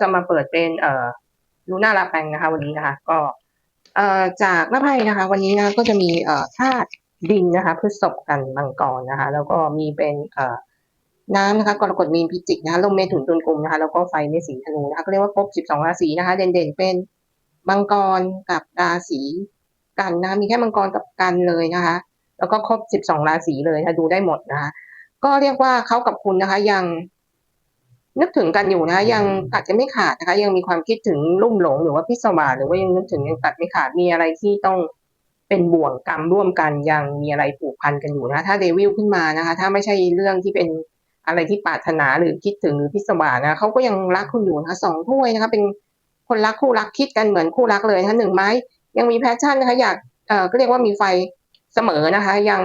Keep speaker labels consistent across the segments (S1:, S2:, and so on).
S1: จะมาเปิดเป็นเอ่อลูน่าลาแปงนะคะ วันนี้นะคะ ก็เอ่อจากหน้าไพ่นะคะ วันนี้นะก็จะมีเอ่อธาตุดินนะคะพฤษภกันมังกรนะคะ แล้วก็มีเป็นเอ่อน้ำนะคะกรกฎมีนพิจิกนะคะลมเมถุนตุลกลุ่มนะคะแล้วก็ไฟเมสิงห์ธนูนะคะก็เรียกว่าครบ 12 ราศีนะคะ เด่นๆเป็นมังกรกับราศีกันนะคะมีแค่มังกรกับกันเลยนะคะ แล้วก็ครบ 12 ราศีเลยนะคะดูได้หมดนะคะ ก็เรียกว่าเขากับคุณนะคะยัง นึกถึงกันอยู่นะคะยังตัดกันไม่ขาดนะคะ ยังมีความคิดถึงลุ่มหลงหรือว่าพิศวาสหรือว่ายังนึกถึงยังตัดไม่ขาดมีอะไรที่ต้องเป็นบ่วงกรรมร่วมกันยังมีอะไรผูกพันกันอยู่นะ ถ้าเดวิลขึ้นมานะคะ ถ้าไม่ใช่เรื่องที่เป็นอะไรที่ปรารถนาหรือคิดถึงหรือพิศวาสนะเขาก็ยังรักคุณอยู่นะคะสองถ้วยนะคะเป็นคนรักคู่รักคิดกันเหมือนคู่รักเลยนะคะหนึ่งไม้ยังมีแพชชั่นนะคะ อยากเอ่อก็เรียกว่ามีไฟเสมอนะคะ ยัง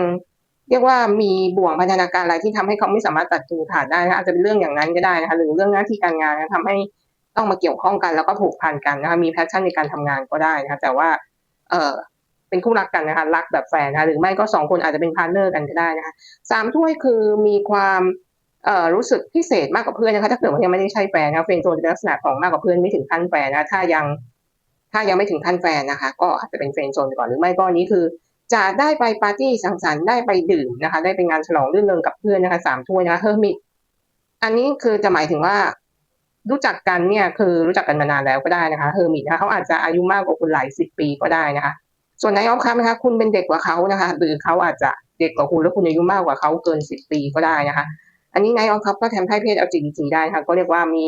S1: เรียกว่ามีบ่วงพันธนาการอะไรที่ทำให้เขาไม่สามารถตัดจูขาดได้นะอาจจะเป็นเรื่องอย่างนั้นก็ได้นะคะหรือเรื่องหน้าที่การงานนะทำให้ต้องมาเกี่ยวข้องกันแล้วก็ผูกพันกันนะคะมีแพชชั่นในการทำงานก็ได้นะคะแต่ว่า เออเป็นคู่รักกันนะคะรักแบบแฟนนะคะหรือไม่ก็สองคนอาจจะเป็นพาร์ทเนอร์กันก็ได้นะคะสามถ้วยคือมีความเอ่อรู้สึกพิเศษมากกว่าเพื่อนนะคะถ้าเกิดว่ายังไม่ได้ใช่แฟนนะเฟรนด์โซนจะลักษณะของมากกว่าเพื่อนไม่ถึงขั้นแฟนนะถ้ายังถ้ายังไม่ถึงขั้นแฟนนะคะ ก็อาจจะเป็นเฟรนด์โซนก่อนหรือไม่ก็นนี้คือ จะได้ไปปาร์ตี้สังสรรค์ได้ไปดื่มนะคะ ได้ไปงานฉลองรื่นเริงกับเพื่อนนะคะสามถ้วยนะคะเฮอร์มิตอันนี้คือจะหมายถึงว่า รู้จักกันเนี่ยคือรู้จักกันมานานแล้วก็ได้นะคะเฮอร์มิตนะคะเขาอาจจะอายุมากกว่าคุณหลายสิบปีก็ได้นะคะ ส่วนนายออฟครับนะคะ คุณเป็นเด็กกว่าเขานะคะ หรือเขาอาจจะเด็กกว่าคุณแล้วคุณอายุมากกว่าเขาเกินสิบปีก็ได้นะคะ อันนี้นายออฟครับก็แทนไพ่เพศ LGBT ได้นะคะก็เรียกว่ามี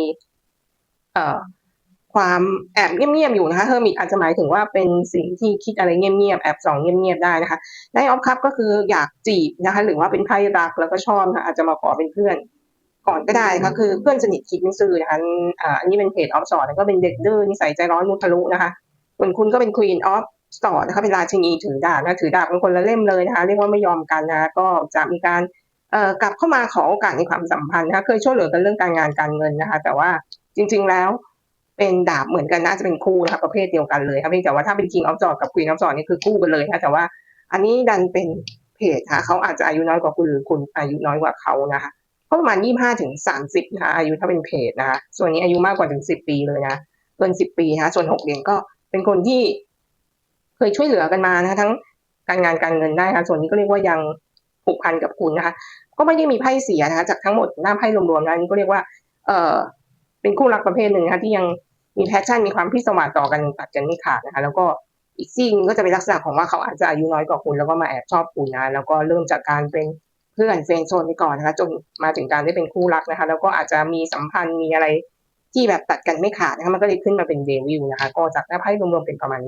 S1: เอ่อ ความแอบเงียบๆอยู่นะคะเฮอร์มิตอาจจะหมายถึงว่าเป็นสิ่งที่คิดอะไรเงียบๆแอบส่องเงียบๆได้นะคะไนออฟคัพก็คืออยากจีบนะคะ หรือว่าเป็นไพ่รักแล้วก็ชอบนะคะอาจจะมาขอเป็นเพื่อนก่อนก็ได้นะคะคือเพื่อนสนิทคิดไม่ซื่อนะคะอ่าอันนี้เป็นเพจออฟสอดแล้วก็เป็นเด็กดื้อนิสัยใจร้อนมุทะลุนะคะส่วนคุณก็เป็นควีนออฟสอดนะคะเป็นราชินีถือดาบนะถือดาบเป็นคนละเล่มเลยนะคะ เรียกว่าไม่ยอมกันนะคะก็จะมีการกลับเข้ามาขอโอกาสในความสัมพันธ์นะคะเคยช่วยเหลือกันเรื่องการงานการเงินนะคะ แต่ว่าจริง ๆแล้ว เป็นดาบเหมือนกันน่าจะเป็นคู่นะคะประเภทเดียวกันเลยครับเพียงแต่ว่าถ้าเป็น King of Swords กับ Queen of Swords นี่คือคู่กันเลยนะแต่ว่าอันนี้ดันเป็นเพจค่ะเขาอาจจะอายุน้อยกว่าคุณหรือคุณอายุน้อยกว่าเขานะคะก็ประมาณยี่ห้าถึงสามสิบนะคะอายุถ้าเป็นเพจนะคะส่วนนี้อายุมากกว่าถึงสิบปีเลยนะเกินสิบปีนะคะส่วนหกเหรียญก็เป็นคนที่ เคยช่วยเหลือกันมานะคะทั้งการงานการเงินได้ค่ะส่วนนี้ก็เรียกว่ายังผูกพันกับคุณนะคะ ก็ไม่ได้มีไพ่เสียนะคะจากทั้งหมดหน้าไพ่รวมๆนะอันนี้ก็เรียกว่า เออ เป็นคู่รักประเภทหนึ่งนะคะที่ยังมีแพชชั่นมีความพิศวาสต่อกันตัดกันไม่ขาดนะคะ แล้วก็อีกสิ่งก็จะเป็นลักษณะของว่าเขาอาจจะอายุน้อยกว่าคุณแล้วก็มาแอบชอบคุณนะแล้วก็เริ่มจากการเป็นเพื่อนเฟรนโซนไปก่อนนะคะจนมาถึงการได้เป็นคู่รักนะคะ แล้วก็อาจจะมีสัมพันธ์มีอะไรที่แบบตัดกันไม่ขาดนะคะมันก็เลยขึ้นมาเป็นเดวิลนะคะ ก็จากหน้าไพ่รวมๆเป็นประมาณนี้